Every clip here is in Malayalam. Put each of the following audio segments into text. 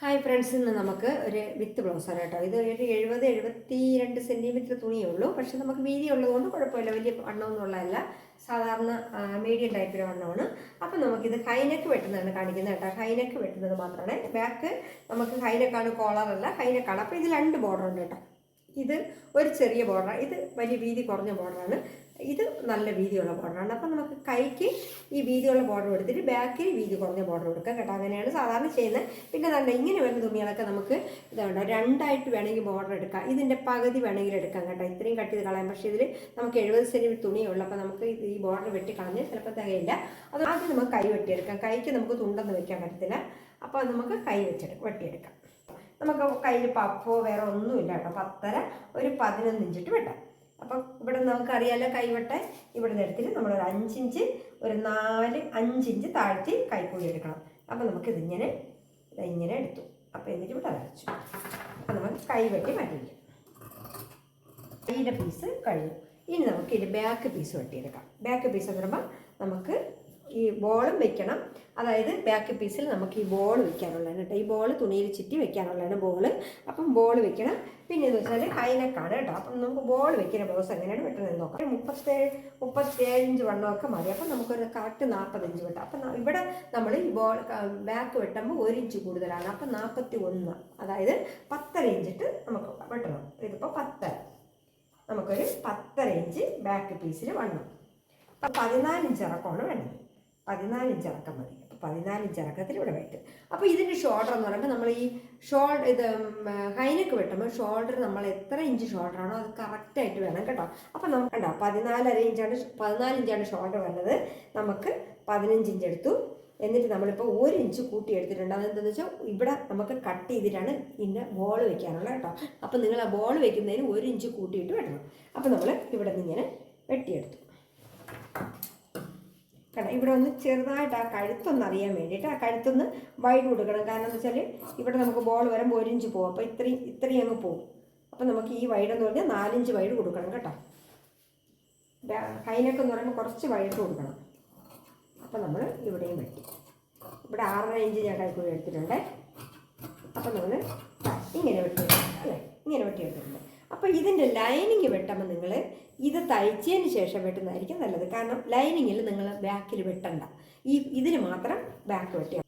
ഹായ് ഫ്രണ്ട്സ് ഇന്ന് നമുക്ക് ഒരു വിത്ത് ബ്ലൗസാണ് കേട്ടോ. ഇത് ഒരു എഴുപത് എഴുപത്തി രണ്ട് സെന്റിമീറ്റർ തുണിയേ ഉള്ളൂ പക്ഷെ നമുക്ക് വീതി ഉള്ളതുകൊണ്ട് കുഴപ്പമില്ല. വലിയ വണ്ണമൊന്നും ഉള്ളതല്ല സാധാരണ മീഡിയം ടൈപ്പിലെ വണ്ണമാണ്. അപ്പം നമുക്കിത് ഹൈനെക്ക് വെട്ടുന്നതാണ് കാണിക്കുന്നത് കേട്ടോ. ഹൈനെക്ക് വെട്ടുന്നത് മാത്രമാണ്. ബാക്ക് നമുക്ക് ഹൈനെക്കാണ് കോളറല്ല ഹൈനെക്കാണ് അപ്പോൾ ഇത് രണ്ട് ബോർഡർ ഉണ്ട് കേട്ടോ. ഇത് ഒരു ചെറിയ ബോർഡറാണ് ഇത് വലിയ വീതി കുറഞ്ഞ ബോർഡറാണ് ഇത് നല്ല വീതിയുള്ള ബോർഡറാണ് അപ്പം നമുക്ക് കൈക്ക് ഈ വീതിയുള്ള ബോർഡർ എടുത്തിട്ട് ബാക്കിൽ വീതി കുറഞ്ഞ ബോർഡർ കൊടുക്കുക കേട്ടോ. അങ്ങനെയാണ് സാധാരണ ചെയ്യുന്നത്. പിന്നെ നല്ല ഇങ്ങനെ വരുന്ന തുണികളൊക്കെ നമുക്ക് ഇതുണ്ട് രണ്ടായിട്ട് വേണമെങ്കിൽ ബോർഡർ എടുക്കാം. ഇതിന്റെ പകുതി വേണമെങ്കിൽ എടുക്കാം കേട്ടോ. ഇത്രയും കട്ട് ചെയ്ത് കളയാം. പക്ഷേ ഇതിൽ നമുക്ക് എഴുപത് സെന്റിമീറ്റർ തുണിയുള്ളൂ അപ്പോൾ നമുക്ക് ഇത് ഈ ബോർഡർ വെട്ടി കളഞ്ഞ് ചിലപ്പോൾ തികയില്ല അത് ആദ്യം നമുക്ക് കൈ വെട്ടിയെടുക്കാം. കൈക്ക് നമുക്ക് തുണ്ടെന്ന് വെക്കാൻ പറ്റത്തില്ല. അപ്പോൾ നമുക്ക് കൈ വെച്ചെടുക്കാം വെട്ടിയെടുക്കാം. നമുക്ക് കയ്യിൽ പപ്പോ വേറെ ഒന്നുമില്ല കേട്ടോ. പത്തര ഒരു പതിനൊന്ന് ഇഞ്ചിട്ട് വെട്ടാം. അപ്പം ഇവിടെ നമുക്കറിയാലോ കൈവട്ടെ. ഇവിടെ നിന്ന് എടുത്തിട്ട് നമ്മളൊരു അഞ്ചിഞ്ച് ഒരു നാല് അഞ്ചിഞ്ച് താഴ്ത്തി കൈക്കൂലി എടുക്കണം. അപ്പം നമുക്കിതിങ്ങനെ ഇങ്ങനെ എടുത്തു. അപ്പോൾ എന്നിട്ട് ഇവിടെ അരച്ചു അപ്പം നമുക്ക് കൈവെട്ടി മാറ്റിയില്ല കൈയുടെ പീസ് കഴിഞ്ഞു. ഇനി നമുക്ക് ഇതിന്റെ ബാക്ക് പീസ് വെട്ടിയെടുക്കാം. ബാക്ക് പീസ് എന്ന് പറയുമ്പോൾ നമുക്ക് ഈ ബോളും വെക്കണം. അതായത് ബാക്ക് പീസിൽ നമുക്ക് ഈ ബോൾ വെക്കാനുള്ളതാണ് കേട്ടോ. ഈ ബോൾ തുണിയിൽ ചുറ്റി വെക്കാനുള്ളതാണ് ബോൾ അപ്പം ബോൾ വെക്കണം. പിന്നെ എന്ന് വെച്ചാൽ ഹൈനെക്കാണ് കേട്ടോ. അപ്പം നമുക്ക് ബോൾ വെക്കുന്ന ബ്ലൗസ് എങ്ങനെയാണ്? പെട്ടെന്ന് നോക്കാം. മുപ്പത്തേഴ് മുപ്പത്തേഴ് ഇഞ്ച് വണ്ണമൊക്കെ മതി. അപ്പം നമുക്കൊരു കറക്റ്റ് നാൽപ്പത്തഞ്ച് വെട്ടാം. അപ്പം ഇവിടെ നമ്മൾ ഈ ബോൾ ബാക്ക് വെട്ടുമ്പോൾ ഒരു ഇഞ്ച് കൂടുതലാണ്. അപ്പം നാൽപ്പത്തി ഒന്ന് അതായത് പത്തര ഇഞ്ചിട്ട് നമുക്ക് വെട്ടണം ഇതിപ്പോൾ പത്തര. നമുക്കൊരു പത്തര ഇഞ്ച് ബാക്ക് പീസിൽ വണ്ണം. അപ്പം പതിനാലിഞ്ച് ഇറക്കമാണ് വേണ്ടത്. പതിനാല് ഇഞ്ച് ഇറക്കം മതി. അപ്പോൾ പതിനാല് ഇഞ്ച് ഇറക്കത്തിൽ ഇവിടെ വെട്ടും അപ്പോൾ ഇതിന്റെ ഷോൾഡർ എന്ന് പറയുമ്പോൾ നമ്മൾ ഈ ഷോൾഡർ ഇത് ഹൈനക്ക് വെട്ടുമ്പോൾ ഷോൾഡർ നമ്മൾ എത്ര ഇഞ്ച് ഷോൾഡർ ആണോ അത് കറക്റ്റായിട്ട് വേണം കേട്ടോ. അപ്പോൾ നമുക്ക് കണ്ടോ പതിനാലര ഇഞ്ചാണ് പതിനാല് ഇഞ്ചാണ് ഷോൾഡർ വരുന്നത് നമുക്ക് പതിനഞ്ച് ഇഞ്ച് എടുത്തു. എന്നിട്ട് നമ്മളിപ്പോൾ ഒരു ഇഞ്ച് കൂട്ടി എടുത്തിട്ടുണ്ട്. അതെന്താണെന്ന് വെച്ചാൽ ഇവിടെ നമുക്ക് കട്ട് ചെയ്തിട്ടാണ് ഇന്ന ബോൾ വെക്കാനുള്ളത് കേട്ടോ. അപ്പോൾ നിങ്ങൾ ആ ബോൾ വെക്കുന്നതിന് ഒരു ഇഞ്ച് കൂട്ടിയിട്ട് വെട്ടണം. അപ്പോൾ നമ്മൾ ഇവിടെ നിന്ന് ഇങ്ങനെ വെട്ടിയെടുത്തു. കേട്ടോ ഇവിടെ ഒന്ന് ചെറുതായിട്ട് ആ കഴുത്തൊന്ന് അറിയാൻ വേണ്ടിയിട്ട് ആ കഴുത്തൊന്ന് വൈഡ് കൊടുക്കണം. കാരണം എന്ന് വെച്ചാൽ ഇവിടെ നമുക്ക് ബോൾ വരുമ്പോൾ ഒരു ഇഞ്ച് പോകും അപ്പോൾ ഇത്രയും ഇത്രയും അങ്ങ് പോകും അപ്പോൾ നമുക്ക് ഈ വൈഡെന്ന് പറഞ്ഞാൽ നാലിഞ്ച് വൈഡ് കൊടുക്കണം കേട്ടോ. കൈനൊക്കെ എന്ന് പറയുമ്പോൾ കുറച്ച് വൈഡ് കൊടുക്കണം. അപ്പോൾ നമ്മൾ ഇവിടെയും വെട്ടി. ഇവിടെ ആറര ഇഞ്ച് ഞാൻ കൈക്കൂടി എടുത്തിട്ടുണ്ട്. അപ്പോൾ നമ്മൾ ഇങ്ങനെ വെട്ടി അല്ലേ? ഇങ്ങനെ വെട്ടിയെടുത്തിട്ടുണ്ട് അപ്പോൾ ഇതിന്റെ ലൈനിങ് വെട്ടുമ്പോൾ നിങ്ങൾ ഇത് തയ്ച്ചതിന് ശേഷം വെട്ടുന്നതായിരിക്കും നല്ലത്. കാരണം ലൈനിങ്ങിൽ നിങ്ങൾ ബാക്കിൽ വെട്ടണ്ട. ഈ ഇതിന് മാത്രം ബാക്ക് വെട്ടിയ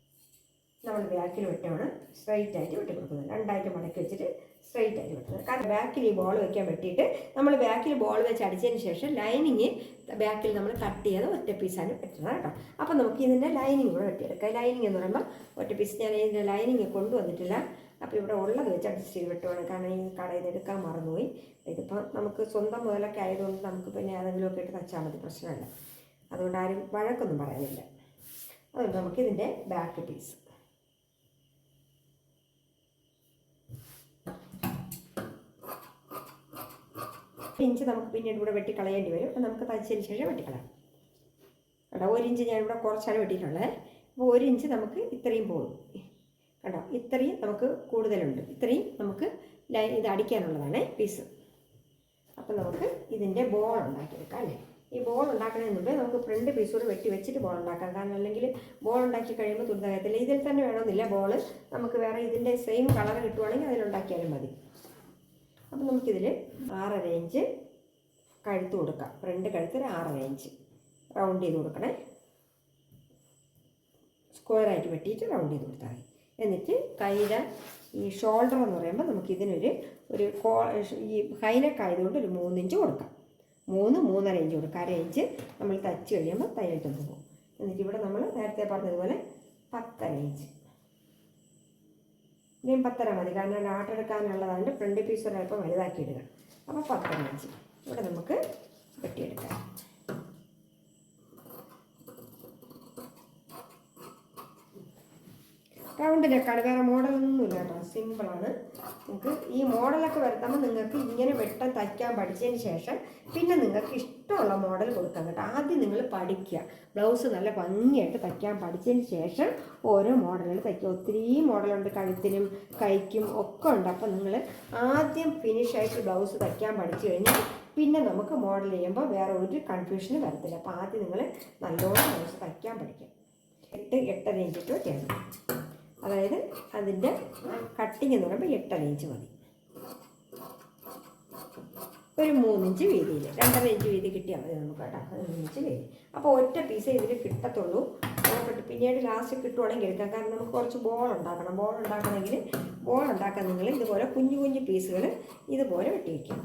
നമ്മൾ ബാക്കിൽ വെട്ടാണ് സ്ട്രൈറ്റ് ആയിട്ട് വെട്ടി കൊടുക്കുന്നത്. രണ്ടായിട്ട് മടക്കി വെച്ചിട്ട് സ്ട്രൈറ്റ് ആയിട്ട് വെട്ടുന്നത്. കാരണം ബാക്കിൽ ഈ ബോൾ വെക്കാൻ വെട്ടിയിട്ട് നമ്മൾ ബാക്കിൽ ബോൾ വെച്ച് അടിച്ചതിന് ശേഷം ലൈനിങ് ബാക്കിൽ നമ്മൾ കട്ട് ചെയ്ത് ഒറ്റ പീസാണ് വെട്ടുന്നത് കേട്ടോ. അപ്പോൾ നമുക്ക് ഇതിന്റെ ലൈനിങ് കൂടെ വെട്ടിയെടുക്കാം. ലൈനിങ് എന്ന് പറയുമ്പോൾ ഒറ്റ പീസ് ഞാൻ ഇതിന്റെ ലൈനിങ് കൊണ്ടുവന്നിട്ടില്ല. അപ്പോൾ ഇവിടെ ഉള്ളത് വെച്ച് അഡ്ജസ്റ്റ് ചെയ്ത് വെട്ടുവാണ്. കാരണം ഈ കടയിൽ നിന്ന് എടുക്കാൻ മറന്നുപോയി. ഇതിപ്പോൾ നമുക്ക് സ്വന്തം മുതലൊക്കെ ആയതുകൊണ്ട് നമുക്ക് പിന്നെ ഏതെങ്കിലുമൊക്കെ ഇട്ട് തച്ചാൽ മതി. പ്രശ്നമല്ല. അതുകൊണ്ട് ആരും വഴക്കൊന്നും പറയാനില്ല അതുകൊണ്ട് നമുക്ക് ഇതിന്റെ ബാക്ക് പീസ് ഇഞ്ച് നമുക്ക് പിന്നീട് ഇവിടെ വെട്ടിക്കളയേണ്ടി വരും. നമുക്ക് തയ്ച്ചതിന് ശേഷം വെട്ടിക്കളയാം. കേട്ടോ ഒരു ഇഞ്ച് ഞാൻ ഇവിടെ കുറച്ചാണ് വെട്ടിയിട്ടുള്ളത് അപ്പോൾ ഒരു ഇഞ്ച് നമുക്ക് ഇത്രയും പോകും. കണ്ടോ? ഇത്രയും നമുക്ക് കൂടുതലുണ്ട്. ഇത്രയും നമുക്ക് ലൈ ഇത് അടിക്കാനുള്ളതാണ് പീസ്. അപ്പം നമുക്ക് ഇതിന്റെ ബോൾ ഉണ്ടാക്കിയെടുക്കാം അല്ലേ? ഈ ബോൾ ഉണ്ടാക്കുന്നതിന് മുമ്പേ നമുക്ക് ഫ്രണ്ട് പീസ് കൂടെ വെട്ടി വെച്ചിട്ട് ബോൾ ഉണ്ടാക്കാം. കാരണം അല്ലെങ്കിൽ ബോൾ ഉണ്ടാക്കി കഴിയുമ്പോൾ തുരുതകത്തില്ല ഇതിൽ തന്നെ വേണമെന്നില്ല. ബോൾ നമുക്ക് വേറെ ഇതിന്റെ സെയിം കളർ കിട്ടുവാണെങ്കിൽ അതിലുണ്ടാക്കിയാലും മതി. അപ്പം നമുക്കിതിൽ ആറര ഇഞ്ച് കഴുത്ത് കൊടുക്കാം. ഫ്രണ്ട് കഴുത്ത് ഒരു ആറര ഇഞ്ച്. റൗണ്ട് ചെയ്ത് കൊടുക്കണേ. സ്ക്വയറായിട്ട് വെട്ടിയിട്ട് റൗണ്ട് ചെയ്ത് കൊടുത്താൽ മതി. എന്നിട്ട് കൈയുടെ ഈ ഷോൾഡർ എന്ന് പറയുമ്പോൾ നമുക്ക് ഇതിനൊരു ഒരു കോ ഈ ഹൈനക്ക് ആയതുകൊണ്ട് ഒരു മൂന്നിഞ്ച് കൊടുക്കാം. മൂന്ന് മൂന്നര ഇഞ്ച് കൊടുക്കാം. അര ഇഞ്ച് നമ്മൾ തച്ച് കഴിയുമ്പോൾ തയ്യൽട്ടൊന്ന് പോകും. എന്നിട്ട് ഇവിടെ നമ്മൾ നേരത്തെ പറഞ്ഞതുപോലെ പത്തര ഇഞ്ച്. ഇനിയും പത്തര മതി. കാരണം ലാട്ടെടുക്കാനുള്ളതാണ്ട് ഫ്രണ്ട് പീസ് ഒരല്പം വലുതാക്കി ഇടുക അപ്പോൾ പത്തര ഇഞ്ച്. ഇവിടെ നമുക്ക് വെട്ടിയെടുക്കാം. റൗണ്ട് നെക്കാണ് വേറെ മോഡലൊന്നും ഇല്ല കേട്ടോ. സിമ്പിളാണ് നിങ്ങൾക്ക് ഈ മോഡലൊക്കെ വരുത്തുമ്പോൾ നിങ്ങൾക്ക് ഇങ്ങനെ വെട്ടം തയ്ക്കാൻ പഠിച്ചതിന് ശേഷം പിന്നെ നിങ്ങൾക്ക് ഇഷ്ടമുള്ള മോഡൽ കൊടുക്കാം കേട്ടോ. ആദ്യം നിങ്ങൾ പഠിക്കുക. ബ്ലൗസ് നല്ല ഭംഗിയായിട്ട് തയ്ക്കാൻ പഠിച്ചതിന് ശേഷം ഓരോ മോഡലുകൾ തയ്ക്കുക. ഒത്തിരി മോഡലുണ്ട് കഴുത്തിനും കൈക്കും ഒക്കെ ഉണ്ട്. അപ്പോൾ നിങ്ങൾ ആദ്യം ഫിനിഷായിട്ട് ബ്ലൗസ് തയ്ക്കാൻ പഠിച്ചു കഴിഞ്ഞാൽ പിന്നെ നമുക്ക് മോഡൽ ചെയ്യുമ്പോൾ വേറെ ഒരു കൺഫ്യൂഷനും വരത്തില്ല. അപ്പോൾ ആദ്യം നിങ്ങൾ നല്ലോണം ബ്ലൗസ് തയ്ക്കാൻ പഠിക്കുക. എട്ട് എട്ടര ഇഞ്ചിട്ട് ചെയ്യണം അതായത് അതിന്റെ കട്ടിങ് എന്ന് പറയുമ്പോൾ എട്ടര ഇഞ്ച് മതി. ഒരു മൂന്നിഞ്ച് വീതിയിൽ. രണ്ടര ഇഞ്ച് വീതി കിട്ടിയാൽ മതി നമുക്ക് കേട്ടോ. മൂന്നിഞ്ച് വീതി. അപ്പോൾ ഒറ്റ പീസേ ഇതിൽ കിട്ടത്തുള്ളൂ. നോക്കട്ടെ പിന്നീട് ലാസ്റ്റ് കിട്ടുവാണെങ്കിൽ എടുക്കാം. കാരണം നമുക്ക് കുറച്ച് ബോൾ ഉണ്ടാക്കണം. ബോൾ ഉണ്ടാക്കണമെങ്കിൽ ബോൾ ഉണ്ടാക്കാൻ നിങ്ങൾ ഇതുപോലെ കുഞ്ഞു കുഞ്ഞു പീസുകൾ ഇതുപോലെ വെട്ടി വയ്ക്കാം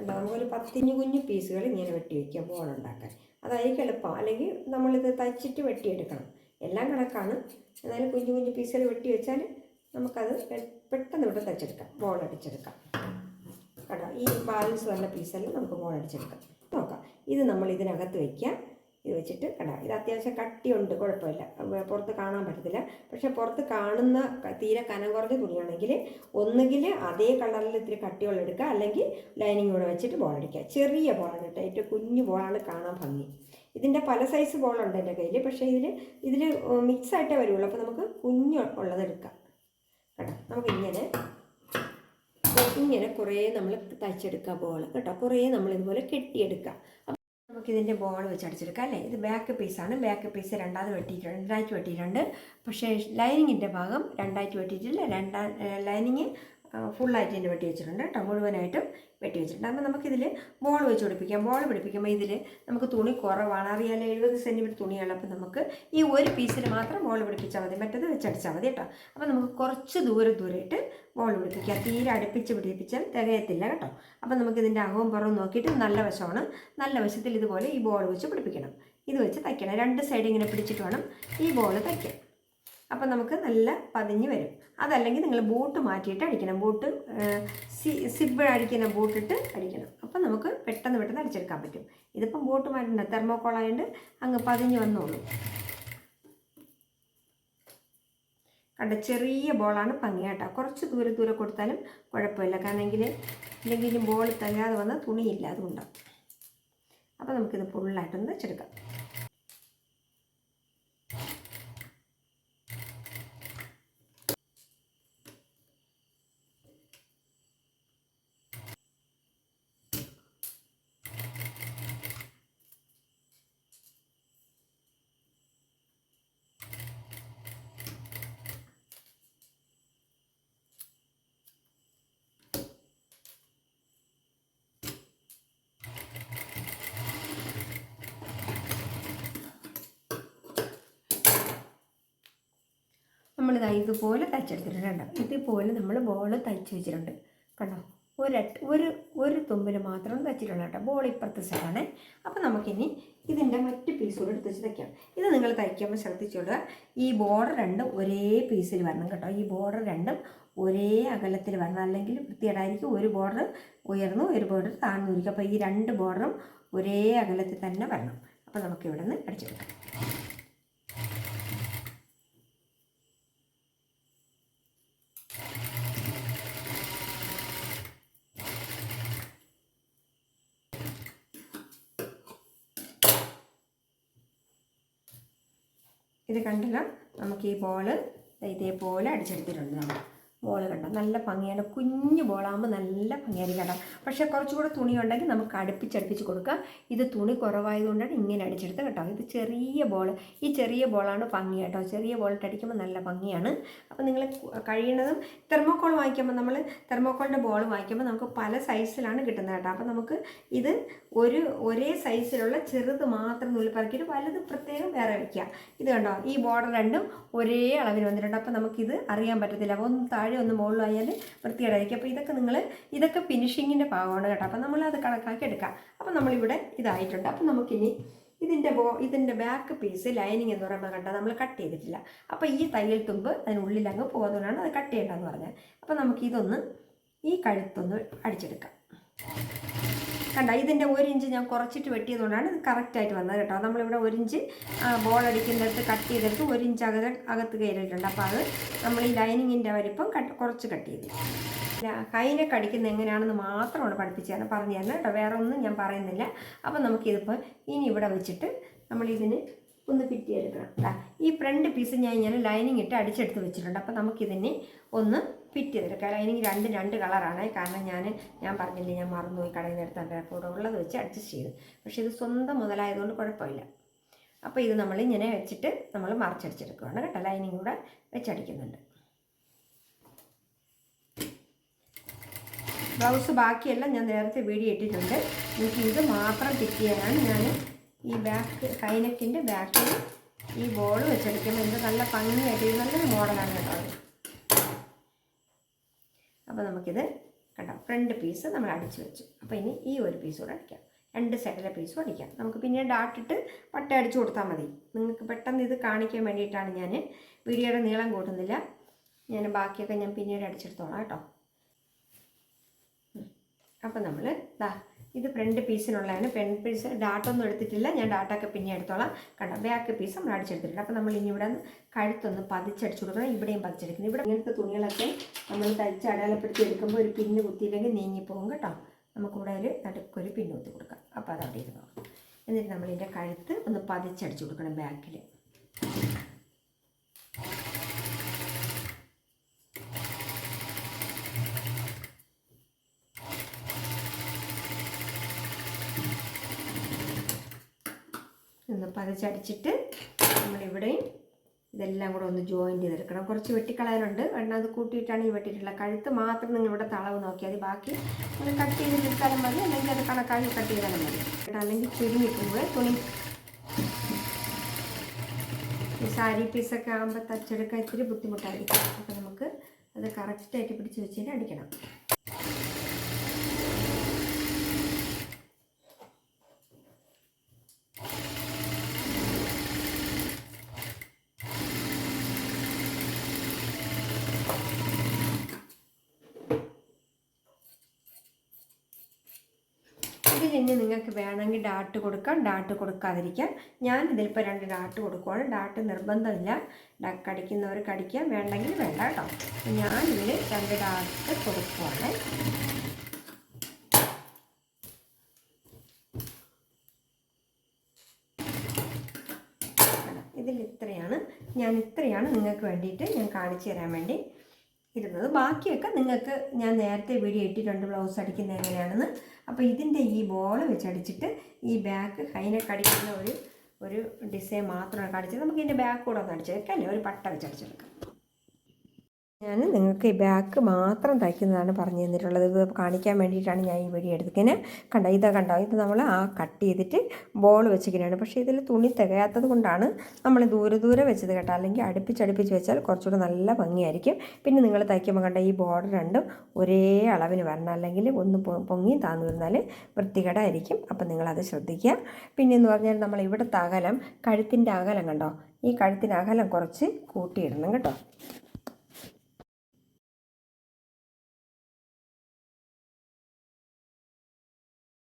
ഉണ്ടോ നമുക്കൊരു പത്തിഞ്ഞു കുഞ്ഞു പീസുകൾ ഇങ്ങനെ വെട്ടി വയ്ക്കാം ബോൾ ഉണ്ടാക്കാൻ. അതായിരിക്കും എളുപ്പം. അല്ലെങ്കിൽ നമ്മളിത് തയ്ച്ചിട്ട് വെട്ടിയെടുക്കണം. എല്ലാം കണക്കാണ്. എന്നാലും കുഞ്ഞു കുഞ്ഞു പീസുകൾ വെട്ടി വെച്ചാൽ നമുക്കത് പെട്ടെന്ന് ഇവിടെ തയ്ച്ചെടുക്കാം. ബോൾ അടിച്ചെടുക്കാം. കേട്ടോ ഈ ബാലൻസ് വന്ന പീസെല്ലാം നമുക്ക് ബോൾ അടിച്ചെടുക്കാം. നോക്കാം. ഇത് നമ്മൾ ഇതിനകത്ത് വയ്ക്കാം ഇത് വെച്ചിട്ട് കേട്ടോ ഇത് അത്യാവശ്യം കട്ടിയുണ്ട് കുഴപ്പമില്ല. പുറത്ത് കാണാൻ പറ്റത്തില്ല. പക്ഷെ പുറത്ത് കാണുന്ന തീരെ കനം കുറഞ്ഞ തുണിയാണെങ്കിൽ ഒന്നുകിൽ അതേ കളറിൽ ഇത്തിരി കട്ടിയുള്ള എടുക്കുക. അല്ലെങ്കിൽ ലൈനിങ് കൂടെ വെച്ചിട്ട് ബോൾ അടിക്കുക. ചെറിയ ബോളാണ് കേട്ടോ. ഏറ്റവും കുഞ്ഞു ബോളാണ് കാണാൻ ഭംഗി. ഇതിന്റെ പല സൈസ് ബോളുണ്ട് എന്റെ കയ്യിൽ പക്ഷേ ഇതിൽ ഇതിൽ മിക്സ് ആയിട്ടേ വരുള്ളൂ. അപ്പോൾ നമുക്ക് കുഞ്ഞു ഉള്ളതെടുക്കാം കേട്ടോ? നമുക്ക് ഇങ്ങനെ കുറേ നമ്മൾ തയ്ച്ചെടുക്കുക ബോൾ കേട്ടോ? കുറേ നമ്മൾ ഇതുപോലെ കെട്ടിയെടുക്കുക നമുക്കിതിന്റെ ബോൾ വെച്ച് അടിച്ചെടുക്കാം അല്ലേ? ഇത് ബാക്ക് പീസാണ് ബാക്ക് പീസ് രണ്ടാമത് വെട്ടിയിട്ടുണ്ട്. രണ്ടായിട്ട് വെട്ടിയിട്ടുണ്ട്. പക്ഷേ ലൈനിങ്ങിന്റെ ഭാഗം രണ്ടായിട്ട് വെട്ടിയിട്ടില്ല. രണ്ടാം ലൈനിങ് ഫുള്ളായിട്ട് തന്നെ വെട്ടി വെച്ചിട്ടുണ്ട് കേട്ടോ. മുഴുവനായിട്ടും വെട്ടി വെച്ചിട്ടുണ്ട്. അപ്പോൾ നമുക്കിതിൽ ബോൾ വെച്ച് പിടിപ്പിക്കാം. ബോൾ പിടിപ്പിക്കുമ്പോൾ ഇതിൽ നമുക്ക് തുണി കുറവാണ്. അറിയാലോ എഴുപത് സെന്റിമീറ്റർ തുണിയാണ് അപ്പോൾ നമുക്ക് ഈ ഒരു പീസിൽ മാത്രം ബോൾ പിടിപ്പിച്ചാൽ മതി. മറ്റത് വെച്ചടിച്ചാൽ മതി കേട്ടോ. അപ്പോൾ നമുക്ക് കുറച്ച് ദൂരെ ദൂരമായിട്ട് ബോൾ പിടിപ്പിക്കാം. തീരെ അടുപ്പിച്ച് പിടിപ്പിച്ചാൽ തികയത്തില്ല കേട്ടോ. അപ്പോൾ നമുക്കിതിന്റെ അകവും പുറവും നോക്കിയിട്ട് നല്ല വശമാണ്. നല്ല വശത്തിൽ ഇതുപോലെ ഈ ബോൾ വെച്ച് പിടിപ്പിക്കണം. ഇത് വെച്ച് തയ്ക്കണം. രണ്ട് സൈഡ് ഇങ്ങനെ പിടിച്ചിട്ട് വേണം ഈ ബോൾ തയ്ക്കാൻ. അപ്പം നമുക്ക് നല്ല പതിഞ്ഞ് വരും. അതല്ലെങ്കിൽ നിങ്ങൾ ബൂട്ട് മാറ്റിയിട്ട് അടിക്കണം. ബൂട്ട് സി സിബ് അടിക്കുന്ന ബൂട്ടിട്ട് അടിക്കണം. അപ്പം നമുക്ക് പെട്ടെന്ന് പെട്ടെന്ന് അടിച്ചെടുക്കാൻ പറ്റും. ഇതിപ്പം ബൂട്ട് മാറ്റണ്ട. തെർമോക്കോളായതുകൊണ്ട് അങ്ങ് പതിഞ്ഞ് വന്നോളൂ. കണ്ട? ചെറിയ ബോളാണ് പങ്ങിയാട്ടോ കുറച്ച് ദൂരെ ദൂരെ കൊടുത്താലും കുഴപ്പമില്ല. കാരണം എങ്കിൽ ഇല്ലെങ്കിൽ ബോൾ തല്ലാതെ വന്ന തുണിയില്ല അതുകൊണ്ടാണ്. അപ്പോൾ നമുക്കിത് ഫുള്ളായിട്ടൊന്ന് വെച്ചെടുക്കാം നമ്മളിതാ ഇതുപോലെ തയ്ച്ചെടുത്തിട്ടുണ്ട്. ഇതുപോലെ നമ്മൾ ബോൾ തയ്ച്ച് വെച്ചിട്ടുണ്ട്. കണ്ടോ? ഒരട്ട് ഒരു ഒരു തുമ്പിൽ മാത്രം തയ്ച്ചിട്ടുള്ളൂ കേട്ടോ. ബോൾ ഇപ്പുറത്തെ സൈഡാണ് അപ്പോൾ നമുക്കിനി ഇതിന്റെ മറ്റ് പീസുകൾ എടുത്ത് വെച്ച് തയ്ക്കാം ഇത് നിങ്ങൾ തയ്ക്കുമ്പോൾ ശ്രദ്ധിച്ചോളുക. ഈ ബോർഡർ രണ്ടും ഒരേ പീസിൽ വരണം കേട്ടോ. ഈ ബോർഡർ രണ്ടും ഒരേ അകലത്തിൽ വരണം. അല്ലെങ്കിൽ വൃത്തികേടായിരിക്കും. ഒരു ബോർഡർ ഉയർന്നു ഒരു ബോർഡർ താഴ്ന്നു ഇരിക്കും അപ്പോൾ ഈ രണ്ട് ബോർഡറും ഒരേ അകലത്തിൽ തന്നെ വരണം. അപ്പോൾ നമുക്ക് ഇവിടെ നിന്ന് അടിച്ചെടുക്കാം. ഇത് കണ്ടല്ലോ? നമുക്ക് ഈ ബോൾ ഇതേപോലെ അടിച്ചെടുത്തിട്ടുണ്ട്. നമ്മൾ ബോൾ കണ്ടോ? നല്ല ഭംഗിയാണ് കുഞ്ഞു ബോളാകുമ്പോൾ നല്ല ഭംഗിയായിരിക്കും കേട്ടോ. പക്ഷേ കുറച്ചുകൂടെ തുണി ഉണ്ടെങ്കിൽ നമുക്ക് അടുപ്പിച്ചടുപ്പിച്ച് കൊടുക്കാം. ഇത് തുണി കുറവായതുകൊണ്ടാണ് ഇങ്ങനെ അടിച്ചെടുത്ത് കേട്ടോ. ഇത് ചെറിയ ബോൾ ഈ ചെറിയ ബോളാണ് ഭംഗി കേട്ടോ. ചെറിയ ബോളിട്ട് അടിക്കുമ്പോൾ നല്ല ഭംഗിയാണ്. അപ്പോൾ നിങ്ങൾ കഴിയുന്നതും തെർമോക്കോൾ വാങ്ങിക്കുമ്പോൾ നമ്മൾ തെർമോക്കോളിന്റെ ബോൾ വാങ്ങിക്കുമ്പോൾ നമുക്ക് പല സൈസിലാണ് കിട്ടുന്നത് കേട്ടോ. അപ്പോൾ നമുക്ക് ഇത് ഒരു ഒരേ സൈസിലുള്ള ചെറുത് മാത്രം നൂലിപ്പറക്കിയിട്ട് വലുത് പ്രത്യേകം വേറെ വയ്ക്കുക ഇത് കണ്ടോ? ഈ ബോർഡർ രണ്ടും ഒരേ അളവിൽ വന്നിട്ടുണ്ട്. അപ്പോൾ നമുക്കിത് അറിയാൻ പറ്റത്തില്ല. അപ്പോൾ ഒന്ന് താഴെ ഒന്ന് മുകളിലായാൽ വൃത്തികേടായിരിക്കും. അപ്പോൾ ഇതൊക്കെ നിങ്ങൾ ഇതൊക്കെ ഫിനിഷിങ്ങിന്റെ ഭാഗമാണ് കേട്ടോ. അപ്പോൾ നമ്മളത് കണക്കാക്കി എടുക്കാം. അപ്പോൾ നമ്മളിവിടെ ഇതായിട്ടുണ്ട്. അപ്പോൾ നമുക്കിനി ഇതിന്റെ ബോ ഇതിന്റെ ബാക്ക് പീസ് ലൈനിങ് എന്ന് പറയുമ്പോൾ കണ്ടാൽ നമ്മൾ കട്ട് ചെയ്തിട്ടില്ല. അപ്പോൾ ഈ തയ്യൽ തുമ്പ് അതിനുള്ളിൽ അങ്ങ് പോകുന്നതുകൊണ്ടാണ് അത് കട്ട് ചെയ്യേണ്ടതെന്ന് പറഞ്ഞത്. അപ്പോൾ നമുക്കിതൊന്ന് ഈ കഴുത്തൊന്ന് അടിച്ചെടുക്കാം. കണ്ട ഇതിന്റെ ഒരു ഇഞ്ച് ഞാൻ കുറച്ചിട്ട് വെട്ടിയതുകൊണ്ടാണ് ഇത് കറക്റ്റായിട്ട് വന്നത് കേട്ടോ. നമ്മളിവിടെ ഒരു ഇഞ്ച് ബോൾ അടിക്കുന്നിടത്ത് കട്ട് ചെയ്തെടുത്ത് ഒരു ഇഞ്ച് അകത്ത് അകത്ത് കയറിയിട്ടുണ്ട്. അപ്പോൾ അത് നമ്മൾ ഈ ലൈനിങ്ങിന്റെ വലിപ്പം കട്ട് കുറച്ച് കട്ട് ചെയ്തു. കൈനൊക്കെ അടിക്കുന്നത് എങ്ങനെയാണെന്ന് മാത്രമാണ് പഠിപ്പിച്ചാണ് പറഞ്ഞു തരുന്നത് കേട്ടോ. വേറെ ഒന്നും ഞാൻ പറയുന്നില്ല. അപ്പോൾ നമുക്കിതിപ്പോൾ ഇനി ഇവിടെ വെച്ചിട്ട് നമ്മളിതിന് ഒന്ന് ഫിറ്റ് ചെയ്തെടുക്കണം ഈ ഫ്രണ്ട് പീസ് ഞാൻ ഇങ്ങനെ ലൈനിങ് ഇട്ട് അടിച്ചെടുത്ത് വെച്ചിട്ടുണ്ട്. അപ്പോൾ നമുക്കിതിനെ ഒന്ന് ഫിറ്റ് ചെയ്തെടുക്കാം എനിക്ക് രണ്ട് രണ്ട് കളറാണ്. കാരണം ഞാൻ ഞാൻ പറഞ്ഞില്ലേ ഞാൻ മറന്നുപോയി കടയിൽ നിന്ന് എടുത്താൽ അപ്പോൾ ഉള്ളത് വെച്ച് അഡ്ജസ്റ്റ് ചെയ്ത്. പക്ഷേ ഇത് സ്വന്തം മുതലായതുകൊണ്ട് കുഴപ്പമില്ല. അപ്പോൾ ഇത് നമ്മൾ ഇങ്ങനെ വെച്ചിട്ട് നമ്മൾ മറിച്ചടിച്ചെടുക്കുകയാണ് കേട്ടോ. ലൈനിങ് കൂടെ വെച്ചടിക്കുന്നുണ്ട്. ബ്ലൗസ് ബാക്കിയെല്ലാം ഞാൻ നേരത്തെ വീടി ഇട്ടിട്ടുണ്ട്. എനിക്ക് ഇത് മാത്രം ഫിറ്റ് ചെയ്യാനാണ് ഞാൻ ഈ ബാക്ക് കൈനക്കിന്റെ ബാക്കിൽ ഈ ബോൾ വെച്ചടിക്കുമ്പോൾ ഇത് നല്ല ഭംഗിയായിട്ട് നല്ലൊരു മോഡലാണ് കേട്ടോ. അപ്പോൾ നമുക്കിത് കണ്ടോ? ഫ്രണ്ട് പീസ് നമ്മൾ അടിച്ചു വെച്ചു. അപ്പോൾ ഇനി ഈ ഒരു പീസ് കൂടെ അടിക്കാം. രണ്ട് സൈഡിലെ പീസും അടിക്കാം. നമുക്ക് പിന്നെ ഡാട്ടിട്ട് പട്ട അടിച്ചു കൊടുത്താൽ മതി. നിങ്ങൾക്ക് പെട്ടെന്ന് ഇത് കാണിക്കാൻ വേണ്ടിയിട്ടാണ് ഞാൻ വീഡിയോയുടെ നീളം കൂട്ടുന്നില്ല. ഞാൻ ബാക്കിയൊക്കെ ഞാൻ പിന്നീട് അടിച്ചെടുത്തോളാം കേട്ടോ. അപ്പം നമ്മൾ ദാ ഇത് ഫ്രണ്ട് പീസിനുള്ളതാണ് ഫ്രണ്ട് പീസ് ഡാട്ടൊന്നും എടുത്തിട്ടില്ല. ഞാൻ ഡാട്ടൊക്കെ പിന്നെ എടുത്തോളാം. കണ്ട? ബാക്ക് പീസ് നമ്മൾ അടിച്ചെടുത്തിട്ടുണ്ട്. അപ്പോൾ നമ്മൾ ഇനി ഇവിടെ കഴുത്തൊന്ന് പതിച്ചടിച്ചു കൊടുക്കണം. ഇവിടെയും പതിച്ചെടുക്കുന്നു. ഇവിടെ ഇങ്ങനത്തെ തുണികളൊക്കെ നമ്മൾ തയ്ച്ച് അടയാളപ്പെടുത്തി എടുക്കുമ്പോൾ ഒരു പിന്ന് കുത്തിയില്ലെങ്കിൽ നീങ്ങിപ്പോകും കേട്ടോ. നമുക്കിവിടെ ഒരു നടുക്കൊരു പിന്ന് കുത്തി കൊടുക്കാം. അപ്പോൾ അത് അവിടെ ഇരുന്നോ എന്നിട്ട് നമ്മൾ ഇതിന്റെ കഴുത്ത് ഒന്ന് പതിച്ചടിച്ചു കൊടുക്കണം ബാക്കിൽ ഒന്ന് ചടിച്ചിട്ട് നമ്മളിവിടെയും ഇതെല്ലാം കൂടെ ഒന്ന് ജോയിൻ ചെയ്തെടുക്കണം. കുറച്ച് വെട്ടിക്കളയാനുണ്ട്. എണ്ണ അത് കൂട്ടിയിട്ടാണ് ഈ വെട്ടിയിട്ടുള്ളത് കഴുത്ത് മാത്രം നിങ്ങൾ ഇവിടെ തളവ് നോക്കിയാൽ മതി. ബാക്കി ഒന്ന് കട്ട് ചെയ്തെടുത്താലും മതി. അല്ലെങ്കിൽ അത് കണക്കാക്കി കട്ട് ചെയ്താലും മതി. അല്ലെങ്കിൽ ചുരുങ്ങിക്കുമ്പോൾ തുണി. സാരി പീസൊക്കെ ആകുമ്പോൾ തച്ചെടുക്കാൻ ഇത്തിരി ബുദ്ധിമുട്ടായിരിക്കും. അപ്പോൾ നമുക്ക് അത് കറക്റ്റായിട്ട് പിടിച്ച് വെച്ചിട്ട് അടിക്കണം ഇതിൽ ഇനി നിങ്ങൾക്ക് വേണമെങ്കിൽ ഡാട്ട് കൊടുക്കാം. ഡാട്ട് കൊടുക്കാതിരിക്കാം. ഞാൻ ഇതിലിപ്പോൾ രണ്ട് ഡാട്ട് കൊടുക്കുവാണ്. ഡാട്ട് നിർബന്ധമില്ല. കടിക്കുന്നവർ കടിക്കാം. വേണ്ടെങ്കിൽ വേണ്ട കേട്ടോ. ഞാൻ ഇതിൽ രണ്ട് ഡാട്ട് കൊടുക്കുവാണ്. ഇതിൽ ഇത്രയാണ് ഞാൻ ഇത്രയാണ് നിങ്ങൾക്ക് വേണ്ടിയിട്ട് ഞാൻ കാണിച്ചു തരാൻ വേണ്ടി. ഇരുന്നത്. ബാക്കിയൊക്കെ നിങ്ങൾക്ക് ഞാൻ നേരത്തെ വീഡിയോ ഇട്ടിട്ടുണ്ട് ബ്ലൗസ് അടിക്കുന്നത് എങ്ങനെയാണെന്ന് അപ്പോൾ ഇതിന്റെ ഈ ബോൾ വെച്ചടിച്ചിട്ട് ഈ ബാക്ക് ഹൈനക്ക് അടിക്കുന്ന ഒരു ഒരു ഡിസൈൻ മാത്രമാണ് കാണിച്ചത്. നമുക്ക് ഇതിന്റെ ബാക്ക് കൂടെ ഒന്ന് അടിച്ചെടുക്കാം അല്ലേ? ഒരു പട്ട വെച്ചടിച്ചെടുക്കാം. ഞാൻ നിങ്ങൾക്ക് ഈ ബാക്ക് മാത്രം തയ്ക്കുന്നതാണ് പറഞ്ഞു തന്നിട്ടുള്ളത്. ഇത് കാണിക്കാൻ വേണ്ടിയിട്ടാണ് ഞാൻ ഈ വീഡിയോ എടുത്തിങ്ങനെ കണ്ടോ ഇതാ കണ്ടോ ഇത് നമ്മൾ ആ കട്ട് ചെയ്തിട്ട് ബോൾ വെച്ചിരിക്കുന്നതാണ്. പക്ഷേ ഇതിൽ തുണി തികയാത്തത് കൊണ്ടാണ് നമ്മൾ ദൂരെ ദൂരെ വെച്ചത് കേട്ടോ. അല്ലെങ്കിൽ അടുപ്പിച്ചടുപ്പിച്ച് വെച്ചാൽ കുറച്ചുകൂടെ നല്ല ഭംഗിയായിരിക്കും. പിന്നെ നിങ്ങൾ തയ്ക്കുമ്പോൾ കണ്ട ഈ ബോർഡർ രണ്ടും ഒരേ അളവിന് വരണം. അല്ലെങ്കിൽ ഒന്ന് പൊങ്ങി താന്നു വരുന്നാൽ വൃത്തികേടായിരിക്കും. അപ്പം നിങ്ങളത് ശ്രദ്ധിക്കുക. പിന്നെ എന്ന് പറഞ്ഞാൽ നമ്മൾ ഇവിടുത്തെ അകലം കഴുത്തിന്റെ അകലം കണ്ടോ? ഈ കഴുത്തിന്റെ അകലം കുറച്ച് കൂട്ടിയിടണം കേട്ടോ.